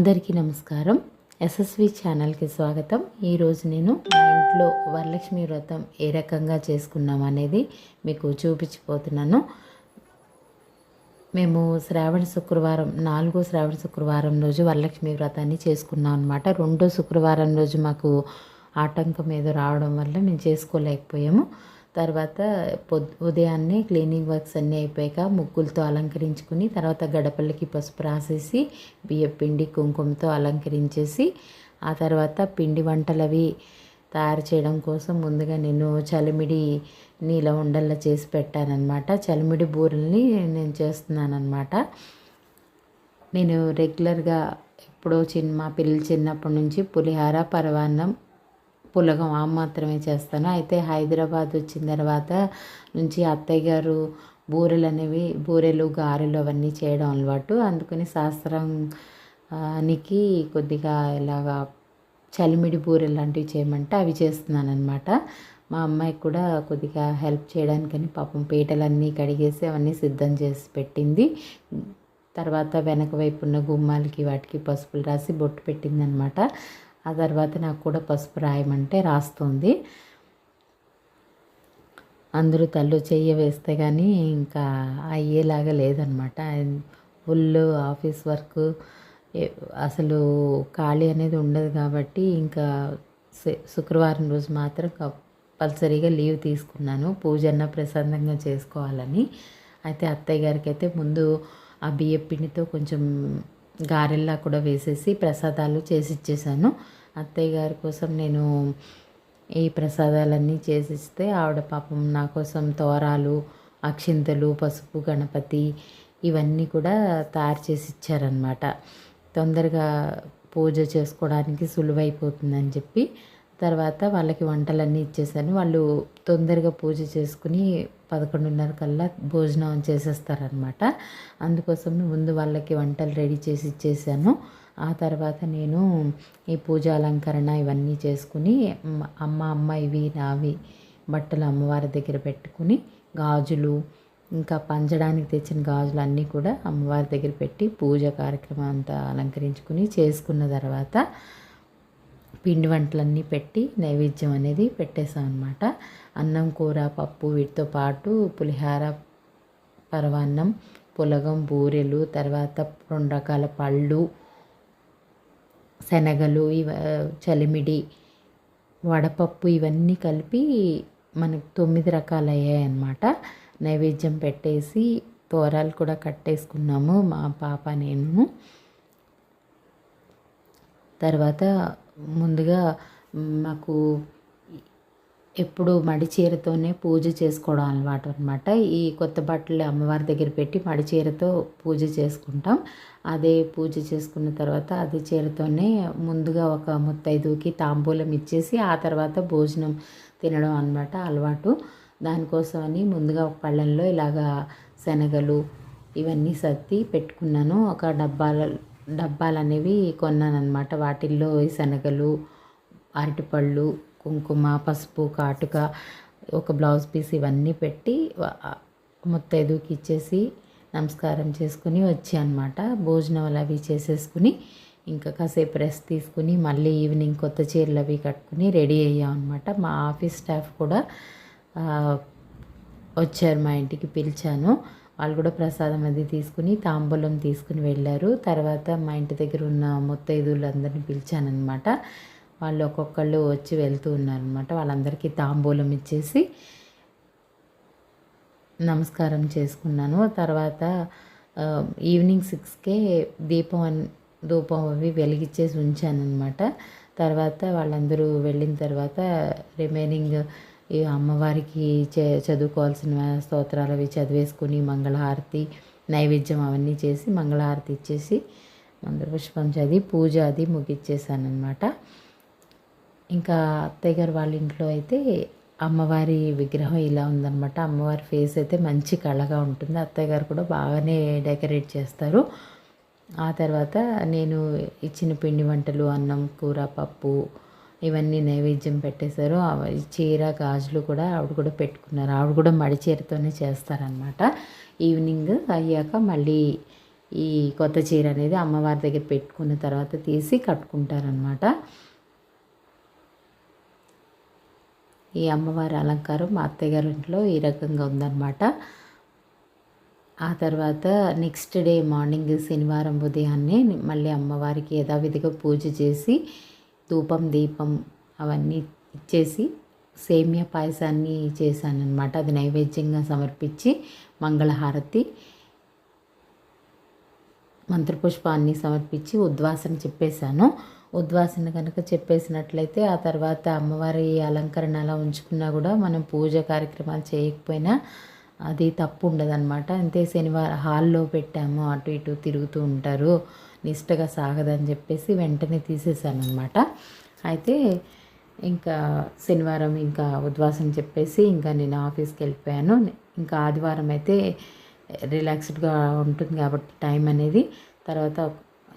అందరికీ నమస్కారం. ఎస్ఎస్వి ఛానల్కి స్వాగతం. ఈరోజు నేను మా ఇంట్లో వరలక్ష్మి వ్రతం ఏ రకంగా చేసుకున్నాం అనేది మీకు చూపించిపోతున్నాను. మేము శ్రావణ శుక్రవారం నాలుగో శ్రావణ శుక్రవారం రోజు వరలక్ష్మి వ్రతాన్ని చేసుకున్నాం అనమాట రెండో శుక్రవారం రోజు మాకు ఆటంకం ఏదో రావడం వల్ల మేము చేసుకోలేకపోయాము. తర్వాత పొద్దు ఉదయాన్నే క్లీనింగ్ వర్క్స్ అన్నీ అయిపోయాక ముగ్గులతో అలంకరించుకుని తర్వాత గడపలకి పసుపు రాసేసి బియ్య పిండి కుంకుమతో అలంకరించేసి ఆ తర్వాత పిండి వంటలు అవి తయారు చేయడం కోసం ముందుగా నేను చలిమిడి నీల ఉండల్లా చేసి పెట్టానన్నమాట. చలిమిడి బూరెల్ని నేను చేస్తున్నానన్నమాట. నేను రెగ్యులర్గా ఎప్పుడో చిన్న మా పిల్లలు చిన్నప్పటి నుంచి పులిహార పరవాన్నం పులగం ఆ మాత్రమే చేస్తాను. అయితే హైదరాబాద్ వచ్చిన తర్వాత నుంచి అత్తయ్య గారు బూరెలు అనేవి బూరెలు గారెలు అవన్నీ చేయడం అలవాటు. అందుకని శాస్త్రానికి కొద్దిగా ఇలాగా చలిమిడి బూరెలు లాంటివి చేయమంటే అవి చేస్తున్నాను అనమాట మా అమ్మాయికి కూడా కొద్దిగా హెల్ప్ చేయడానికని పాపం పీటలన్నీ కడిగేసి అవన్నీ సిద్ధం చేసి పెట్టింది. తర్వాత వెనక వైపు ఉన్న గుమ్మాలకి వాటికి పసుపులు రాసి బొట్టు పెట్టింది అనమాట ఆ తర్వాత నాకు కూడా పసుపు రాయమంటే రాస్తుంది. అందరూ చెయ్యి వేస్తే కానీ ఇంకా అయ్యేలాగా లేదనమాట. ఫుల్ ఆఫీస్ వర్క్ అసలు ఖాళీ అనేది ఉండదు కాబట్టి ఇంకా శుక్రవారం రోజు మాత్రం కంపల్సరీగా లీవ్ తీసుకున్నాను. పూజ అన్న ప్రశాంతంగా చేసుకోవాలని. అయితే అత్తయ్య గారికి అయితే ముందు ఆ బియ్య పిండితో కొంచెం గారెల్లా కూడా వేసేసి ప్రసాదాలు చేసి ఇచ్చేసాను అత్తయ్య గారి కోసం నేను ఈ ప్రసాదాలన్నీ చేసిస్తే ఆవిడ పాపం నా కోసం తోరాలు అక్షింతలు పసుపు గణపతి ఇవన్నీ కూడా తయారు చేసి ఇచ్చారనమాట తొందరగా పూజ చేసుకోవడానికి సులువైపోతుందని చెప్పి తర్వాత వాళ్ళకి వంటలన్నీ ఇచ్చేసాను. వాళ్ళు తొందరగా పూజ చేసుకుని పదకొండున్నర కల్లా భోజనం చేసేస్తారనమాట అందుకోసం ముందు వాళ్ళకి వంటలు రెడీ చేసి ఇచ్చేసాను. ఆ తర్వాత నేను ఈ పూజ అలంకరణ ఇవన్నీ చేసుకుని అమ్మ అమ్మ ఇవి నావి బట్టలు అమ్మవారి దగ్గర పెట్టుకుని గాజులు ఇంకా పంచడానికి తెచ్చిన గాజులు అన్నీ కూడా అమ్మవారి దగ్గర పెట్టి పూజ కార్యక్రమం అంతా అలంకరించుకుని చేసుకున్న తర్వాత పిండి వంటలన్నీ పెట్టి నైవేద్యం అనేది పెట్టేసాం అనమాట అన్నం కూర పప్పు వీటితో పాటు పులిహార పరవాన్నం పులగం బూరెలు తర్వాత రెండు రకాల పళ్ళు శనగలు ఇవ చలిమిడి వడపప్పు ఇవన్నీ కలిపి మనకు తొమ్మిది రకాలు అయ్యాయన్నమాట నైవేద్యం పెట్టేసి తోరాలు కూడా కట్టేసుకున్నాము మా పాప నేను. తర్వాత ముందుగా మాకు ఎప్పుడు మడి చీరతోనే పూజ చేసుకోవడం అలవాటు అనమాట ఈ కొత్త బట్టలు అమ్మవారి దగ్గర పెట్టి మడి చీరతో పూజ చేసుకుంటాం. అదే పూజ చేసుకున్న తర్వాత అదే చీరతోనే ముందుగా ఒక ముత్తైదుకి తాంబూలం ఇచ్చేసి ఆ తర్వాత భోజనం తినడం అనమాట అలవాటు. దానికోసమని ముందుగా ఒక పళ్ళెంలో ఇలాగా శనగలు ఇవన్నీ సర్ది పెట్టుకున్నాను. ఒక డబ్బాల డబ్బాలు అనేవి కొన్నాను వాటిల్లో శనగలు అరటిపళ్ళు కుంకుమ పసుపు కాటుక ఒక బ్లౌజ్ పీస్ ఇవన్నీ పెట్టి ముత్తైదుకి ఇచ్చేసి నమస్కారం చేసుకుని వచ్చి అనమాట భోజనం అవి చేసేసుకుని ఇంకా కాసేపు రెస్ట్ తీసుకుని మళ్ళీ ఈవినింగ్ కొత్త చీరలు అవి కట్టుకుని రెడీ అయ్యాం అనమాట మా ఆఫీస్ స్టాఫ్ కూడా వచ్చారు మా ఇంటికి పిలిచాను. వాళ్ళు కూడా ప్రసాదం అది తీసుకుని తాంబూలం తీసుకుని వెళ్ళారు. తర్వాత మా ఇంటి దగ్గర ఉన్న ముత్తైదువులందరినీ పిలిచానమాట వాళ్ళు ఒక్కొక్కళ్ళు వచ్చి వెళ్తూ ఉన్నారనమాట వాళ్ళందరికీ తాంబూలం ఇచ్చేసి నమస్కారం చేసుకున్నాను. తర్వాత ఈవినింగ్ సిక్స్కే దీపం ధూపం అవి వెలిగించేసి ఉంచాను అనమాట తర్వాత వాళ్ళందరూ వెళ్ళిన తర్వాత రిమైనింగ్ ఈ అమ్మవారికి చే చదువుకోవాల్సిన స్తోత్రాలు అవి చదివేసుకుని మంగళహారతి నైవేద్యం అవన్నీ చేసి మంగళహారతి ఇచ్చేసి మంత్రపుష్పం చదివి పూజ అది ముగిచ్చేసానమాట ఇంకా అత్తయ్య గారు వాళ్ళ ఇంట్లో అయితే అమ్మవారి విగ్రహం ఇలా ఉందన్నమాట. అమ్మవారి ఫేస్ అయితే మంచి కళగా ఉంటుంది. అత్తయ్య గారు కూడా బాగానే డెకరేట్ చేస్తారు. ఆ తర్వాత నేను ఇచ్చిన పిండి వంటలు అన్నం కూర పప్పు ఇవన్నీ నైవేద్యం పెట్టేశారు. చీర గాజులు కూడా ఆవిడ కూడా పెట్టుకున్నారు. ఆవిడ కూడా మడి చీరతోనే చేస్తారనమాట ఈవినింగ్ అయ్యాక మళ్ళీ ఈ కొత్త చీర అనేది అమ్మవారి దగ్గర పెట్టుకున్న తర్వాత తీసి కట్టుకుంటారనమాట ఈ అమ్మవారి అలంకారం మా అత్తయ్యగారి ఇంట్లో ఈ రకంగా ఉందన్నమాట. ఆ తర్వాత నెక్స్ట్ డే మార్నింగ్ శనివారం ఉదయాన్నే మళ్ళీ అమ్మవారికి యథావిధిగా పూజ చేసి ధూపం దీపం అవన్నీ ఇచ్చేసి సేమియా పాయసాన్ని చేశానన్నమాట. అది నైవేద్యంగా సమర్పించి మంగళహారతి మంత్రపుష్పాన్ని సమర్పించి ఉద్వాసన చెప్పేశాను. ఉద్వాసన కనుక చెప్పేసినట్లయితే ఆ తర్వాత అమ్మవారి అలంకరణ అలా ఉంచుకున్నా కూడా మనం పూజ కార్యక్రమాలు చేయకపోయినా అది తప్పు ఉండదన్నమాట అంతే శనివారం హాల్లో పెట్టాము అటు ఇటు తిరుగుతూ ఉంటారు. నిష్టగా సాగదని చెప్పేసి వెంటనే తీసేసాను అనమాట అయితే ఇంకా శనివారం ఇంకా ఉద్వాసం చెప్పేసి ఇంకా నేను ఆఫీస్కి వెళ్ళిపోయాను. ఇంకా ఆదివారం అయితే రిలాక్స్డ్గా ఉంటుంది కాబట్టి టైం అనేది. తర్వాత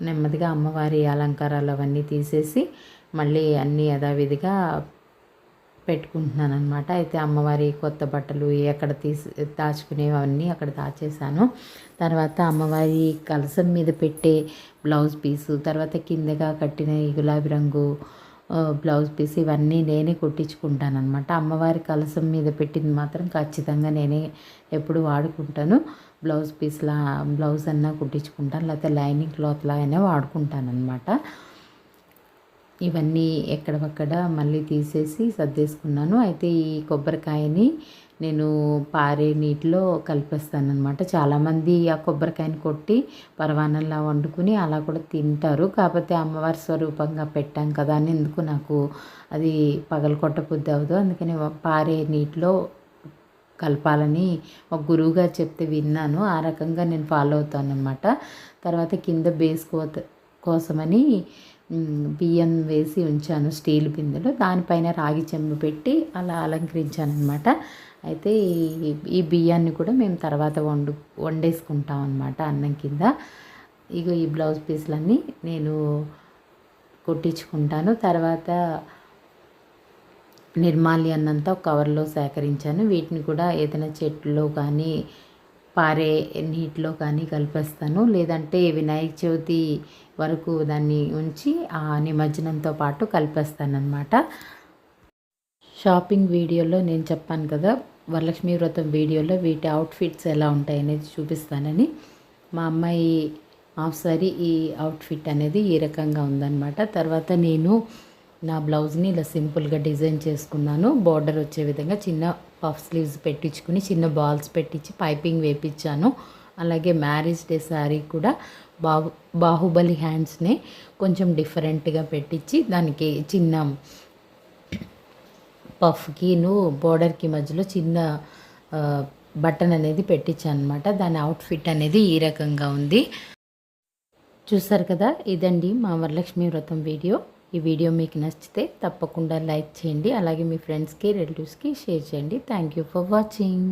నెమ్మదిగా అమ్మవారి అలంకారాలు అవన్నీ తీసేసి మళ్ళీ అన్నీ యథావిధిగా పెట్టుకుంటున్నాను అనమాట అయితే అమ్మవారి కొత్త బట్టలు ఎక్కడ తీసి దాచుకునేవి అవన్నీ అక్కడ దాచేసాను తర్వాత అమ్మవారి కలసం మీద పెట్టే బ్లౌజ్ పీసు తర్వాత కిందగా కట్టిన ఈ గులాబీ రంగు బ్లౌజ్ పీస్ ఇవన్నీ నేనే కుట్టించుకుంటాను అనమాట అమ్మవారి కలసం మీద పెట్టింది మాత్రం ఖచ్చితంగా నేనే ఎప్పుడు వాడుకుంటాను. బ్లౌజ్ పీస్లా బ్లౌజ్ అన్నా కుట్టించుకుంటాను లేకపోతే లైనింగ్ క్లాత్లా అయినా వాడుకుంటాను అనమాట ఇవన్నీ ఎక్కడవక్కడ మళ్ళీ తీసేసి సర్దేసుకున్నాను. అయితే ఈ కొబ్బరికాయని నేను పారే నీటిలో కలిపేస్తానమాట చాలామంది ఆ కొబ్బరికాయని కొట్టి పరవానంలా వండుకుని అలా కూడా తింటారు. కాకపోతే అమ్మవారి స్వరూపంగా పెట్టాం కదా అని ఎందుకు నాకు అది పగల కొట్టబుద్ధి అవ్వదు. అందుకని పారే నీటిలో కలపాలని ఒక గురువుగా చెప్తే విన్నాను. ఆ రకంగా నేను ఫాలో అవుతాను అనమాట తర్వాత కింద బేస్ కోసమని బియ్యం వేసి ఉంచాను స్టీల్ బిందెలో. దానిపైన రాగి చెంబు పెట్టి అలా అలంకరించాను అనమాట అయితే ఈ ఈ బియ్యాన్ని కూడా మేము తర్వాత వండు వండేసుకుంటాం అనమాట అన్నం కింద. ఇక ఈ బ్లౌజ్ పీస్లన్నీ నేను కుట్టించుకుంటాను. తర్వాత నిర్మాల్యాన్నంతా కవర్లో సేకరించాను. వీటిని కూడా ఏదైనా చెట్లో కానీ పారే నీటిలో కానీ కలిపేస్తాను. లేదంటే వినాయక చవితి వరకు దాన్ని ఉంచి ఆ నిమజ్జనంతో పాటు కలిపేస్తాను అనమాట షాపింగ్ వీడియోలో నేను చెప్పాను కదా వరలక్ష్మి వ్రతం వీడియోలో వీటి అవుట్ఫిట్స్ ఎలా ఉంటాయనేది చూపిస్తానని. మా అమ్మాయి హాఫ్ సారీ ఈ అవుట్ఫిట్ అనేది ఈ రకంగా ఉందన్నమాట. తర్వాత నేను నా బ్లౌజ్ని ఇలా సింపుల్గా డిజైన్ చేసుకున్నాను. బార్డర్ వచ్చే విధంగా చిన్న పఫ్ స్లీవ్స్ పెట్టించుకుని చిన్న బాల్స్ పెట్టించి పైపింగ్ వేపించాను. అలాగే మ్యారేజ్ డే శారీ కూడా బాహు బాహుబలి హ్యాండ్స్ని కొంచెం డిఫరెంట్గా పెట్టించి దానికి చిన్న పఫ్కిను బోర్డర్కి మధ్యలో చిన్న బటన్ అనేది పెట్టించాను అనమాట దాని అవుట్ఫిట్ అనేది ఈ రకంగా ఉంది. చూసారు కదా ఇదండి మా వరలక్ష్మి వ్రతం వీడియో. ఈ వీడియో మీకు నచ్చితే తప్పకుండా లైక్ చేయండి అలాగే మీ ఫ్రెండ్స్కి రిలేటివ్స్కి షేర్ చేయండి. Thank you for watching